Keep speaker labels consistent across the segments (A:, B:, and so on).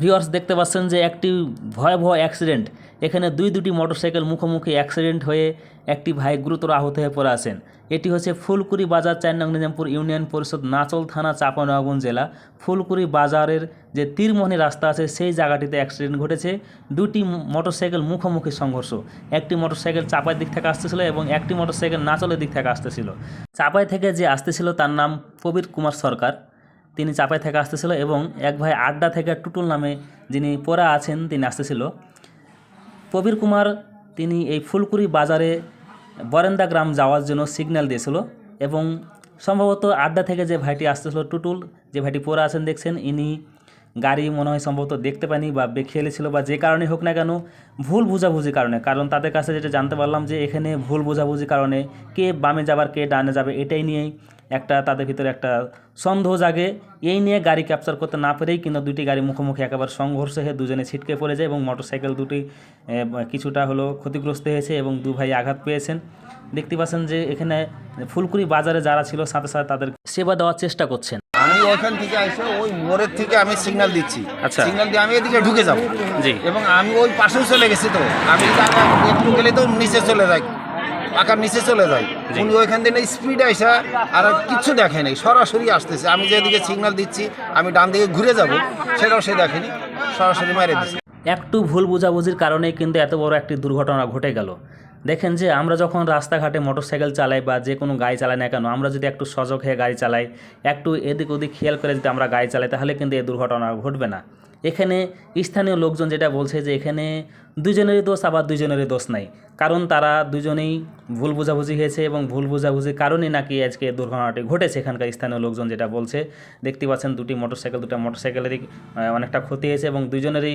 A: Viewers দেখতে পাচ্ছেন যে একটি ভয়াবহ অ্যাক্সিডেন্ট এখানে দুই দুটি মোটরসাইকেল মুখোমুখি অ্যাক্সিডেন্ট হয়ে একটি ভাই গুরুতর আহত হয়ে পড়ে আছেন। এটি হচ্ছে ফুলকুড়ি বাজার চার নিজামপুর ইউনিয়ন পরিষদ নাচল থানা চাঁপানগঞ্জ জেলা। ফুলকুড়ি বাজারের যে তীরমোহনী রাস্তা আছে, সেই জায়গাটিতে অ্যাক্সিডেন্ট ঘটেছে। দুটি মোটরসাইকেল মুখোমুখি সংঘর্ষ। একটি মোটরসাইকেল চাপাই দিক থেকে আসতেছিল এবং একটি মোটরসাইকেল নাচলের দিক থেকে আসতেছিল। চাপাই থেকে যে আসতেছিল তার নাম প্রবীর কুমার সরকার। তিনি চাপাই থেকে আসতেছিল এবং এক ভাই আড্ডা থেকে টুটুল নামে যিনি পড়া আছেন, তিনি আসতেছিল। প্রবীর কুমার তিনি এই ফুলকুড়ি বাজারে বরেন্দা গ্রাম যাওয়ার জন্য সিগন্যাল দিয়েছিল এবং সম্ভবত আড্ডা থেকে যে ভাইটি আসতেছিল টুটুল, যে ভাইটি পড়ে আছেন দেখছেন, ইনি গাড়ি মনে হয় সম্ভবত দেখতে পায়নি বা খেলেছিল বা যে কারণে হোক না কেন ভুল বোঝাবুঝির কারণে। কারণ তাদের কাছে যেটা জানতে পারলাম যে এখানে ভুল বোঝাবুঝির কারণে কে বামে যাবার কে ডানে যাবে এটাই নিয়েই একটা তাদের ভিতরে একটা সন্দেহ জাগে। এই নিয়ে গাড়ি ক্যাপচার করতে না পেরেই কিন্তু দুটি গাড়ি মুখোমুখি একেবারে সংঘর্ষ হয়ে দুজনে ছিটকে পড়ে যায় এবং মোটরসাইকেল দুটি কিছুটা হলো ক্ষতিগ্রস্ত হয়েছে এবং দু ভাই আঘাত পেয়েছেন। দেখতে পাচ্ছেন যে এখানে ফুলকুড়ি বাজারে যারা ছিল সাথে সাথে তাদের সেবা দেওয়ার চেষ্টা করছেন।
B: আমি থেকে এসে ওই মোড়ের থেকে আমি সিগন্যাল দিচ্ছি।
A: আচ্ছা।
B: সিগন্যাল দিয়ে আমি এদিকে ঢুকে যাব।
A: জি।
B: এবং আমি ওই পাশেও চলে গেছি তো। আমি একটু গেলে তো নিচে চলে যাই পাকার নিচে চলে
A: যায়।
B: উনি ওইখান থেকে স্পিড আইসা আর কিচ্ছু দেখে নাই সরাসরি আসতেছে। আমি যেদিকে সিগন্যাল দিচ্ছি আমি ডান দিকে ঘুরে যাব সেটাও সে দেখেনি সরাসরি মেরে দিচ্ছে
A: একটু ভুল বোঝাবুঝির কারণেই কিন্তু এত বড় একটি দুর্ঘটনা ঘটে গেল। দেখেন যে আমরা যখন রাস্তাঘাটে মোটরসাইকেল চালাই বা যে কোনো গাড়ি চালাই না কেন আমরা যদি একটু সজগ হয়ে গাড়ি চালাই একটু এদিক ওদিক খেয়াল করে যদি আমরা গাড়ি চালাই তাহলে কিন্তু এই দুর্ঘটনা ঘটবে না। এখানে স্থানীয় লোকজন যেটা বলছে যে এখানে দুজনেরই দোষ, আবার দুজনেরই দোষ নাই। কারণ তারা দুজনেই ভুল বোঝাবুঝি হয়েছে এবং ভুল বোঝাবুঝির কারণেই নাকি আজকে দুর্ঘটনাটি ঘটেছে। এখানকার স্থানীয় লোকজন যেটা বলছে, দেখতে পাচ্ছেন দুটি মোটরসাইকেল, দুটো মোটরসাইকেলেরই অনেকটা ক্ষতি হয়েছে এবং দুজনেরই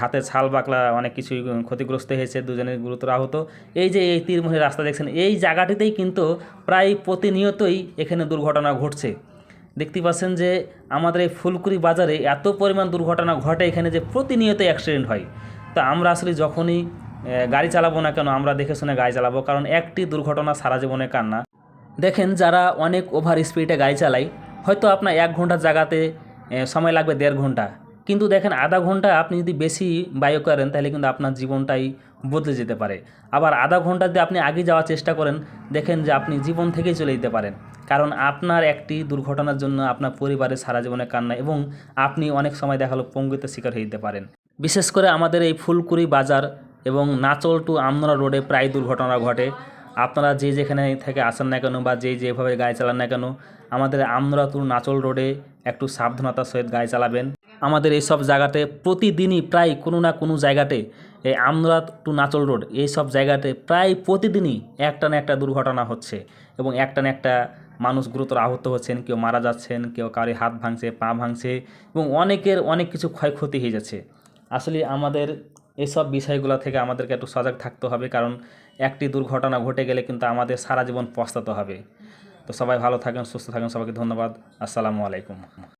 A: হাতের ছাল বাকলা অনেক কিছুই ক্ষতিগ্রস্ত হয়েছে দুজনের গুরুতর আহত। এই যে এই তীরমুখী রাস্তা দেখছেন, এই জায়গাটিতেই কিন্তু প্রায় প্রতিনিয়তই এখানে দুর্ঘটনা ঘটছে। দেখতে পাচ্ছেন যে আমাদের এই ফুলকুড়ি বাজারে এত পরিমাণ দুর্ঘটনা ঘটে এখানে যে প্রতিনিয়ত অ্যাক্সিডেন্ট হয়। তা আমরা আসলে যখনই গাড়ি চালাবো না কেন, আমরা দেখে শুনে গাড়ি চালাবো, কারণ একটি দুর্ঘটনা সারা জীবনে কান্না। দেখেন যারা অনেক ওভার স্পিডে গাড়ি চালায়, হয়তো আপনার এক ঘণ্টার জায়গাতে সময় লাগবে দেড় ঘণ্টা। কিন্তু দেখেন আধা ঘণ্টা আপনি যদি বেশি বায়ু করেন, তাহলে কিন্তু আপনার জীবনটাই বদলে যেতে পারে। আবার আধা ঘণ্টা যদি আপনি আগে যাওয়ার চেষ্টা করেন, দেখেন যে আপনি জীবন থেকেই চলে যেতে পারেন। কারণ আপনার একটি দুর্ঘটনার জন্য আপনার পরিবারের সারা জীবনে কান্না এবং আপনি অনেক সময় দেখাল পঙ্গুতে শিকার হয়ে যেতে পারেন। বিশেষ করে আমাদের এই ফুলকুড়ি বাজার এবং নাচল টু আমনোরা রোডে প্রায় দুর্ঘটনা ঘটে। আপনারা যে যেখানে থেকে আসেন না কেন বা যে যেভাবে গাড়ি চালান না কেন, আমাদের আমনোরা টু নাচল রোডে একটু সাবধানতার সহিত গাড়ি চালাবেন। আমাদের এইসব জায়গাতে প্রতিদিনই প্রায় কোনো না কোনো জায়গাতে এই আমনোরা টু নাচল রোড, এই সব জায়গাতে প্রায় প্রতিদিনই একটা না একটা দুর্ঘটনা হচ্ছে এবং একটা না একটা মানুষ গুরুতর আহত হচ্ছেন, কেউ মারা যাচ্ছেন, কেউ কারোর হাত ভাঙছে, পা ভাঙছে এবং অনেকের অনেক কিছু ক্ষয়ক্ষতি হয়ে যাচ্ছে। আসলে আমাদের এসব বিষয়গুলো থেকে আমাদেরকে একটু সজাগ থাকতে হবে, কারণ একটি দুর্ঘটনা ঘটে গেলে কিন্তু আমাদের সারা জীবন পস্তাতে হবে। তো সবাই ভালো থাকেন, সুস্থ থাকেন, সবাইকে ধন্যবাদ। আসসালামু আলাইকুম।